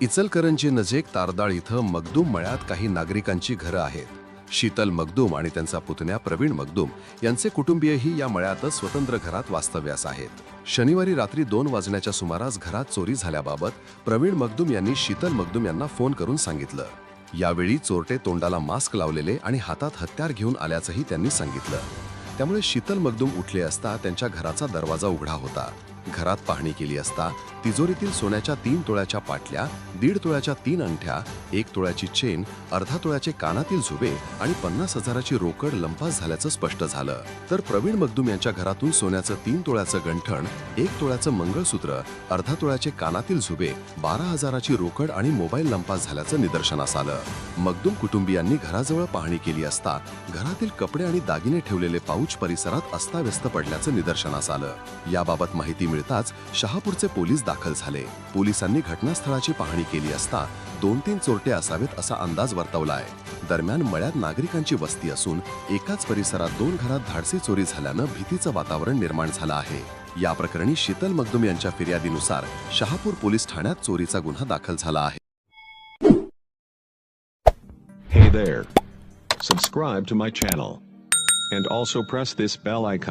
इचलकरंजी नजीक तारदाळ इथं मगदूम मळ्यात काही नागरिकांची घरं आहेत. शीतल मगदूम आणि त्यांचा पुतण्या प्रवीण मगदूम यांचे कुटुंबीयही या मळ्यातच स्वतंत्र घरात वास्तव्यास आहेत. शनिवारी रात्री दोन वाजण्याच्या सुमारास घरात चोरी झाल्याबाबत प्रवीण मगदूम यांनी शीतल मगदूम यांना फोन करून सांगितलं. यावेळी चोरटे तोंडाला मास्क लावलेले आणि हातात हत्यार घेऊन आल्याचंही त्यांनी सांगितलं. त्यामुळे शीतल मगदूम उठले असता त्यांच्या घराचा दरवाजा उघडा होता. घरात पाहणी केली असता तिजोरीतील सोन्याच्या तीन तोळ्याच्या पाटल्या दीड तोळ्याच्या तीन अंगठ्या एक तोळ्याची चेन अर्धा तोळ्याचे कानातील झुबे आणि पन्नास हजाराची रोकड लंपास झाल्याचं स्पष्ट झालं. तर प्रवीण मगदूम यांच्या घरातून सोन्याचं तीन तोळ्याचं गंठण एक तोळ्याचं मंगळसूत्र अर्धा तोळ्याचे कानातील झुबे बारा हजाराची रोकड आणि मोबाईल लंपास झाल्याचं निदर्शनास आलं. मगदूम कुटुंबियांनी घराजवळ पाहणी केली असता घरातील कपडे आणि दागिने ठेवलेले पाऊच परिसरात अस्ताव्यस्त पडल्याचं निदर्शनास आलं. याबाबत माहिती मिळताच शहापूरचे पोलीस दाखल झाले पोलिसांनी घटनास्थळाची पाहणी केली असता दोन तीन चोरटे असावेत असा अंदाज वर्तवलाय दरम्यान मळ्यात नागरिकांची वस्ती असून एकाच परिसरात दोन घरात धाडसी चोरी झाल्यानं भीतीचं वातावरण निर्माण झालं आहे या प्रकरणी शीतल मगदुम यांच्या फिर्यादीनुसार शहापूर पोलीस ठाण्यात चोरीचा गुन्हा दाखल झाला आहे Hey there. Subscribe to my channel. And also press this bell icon.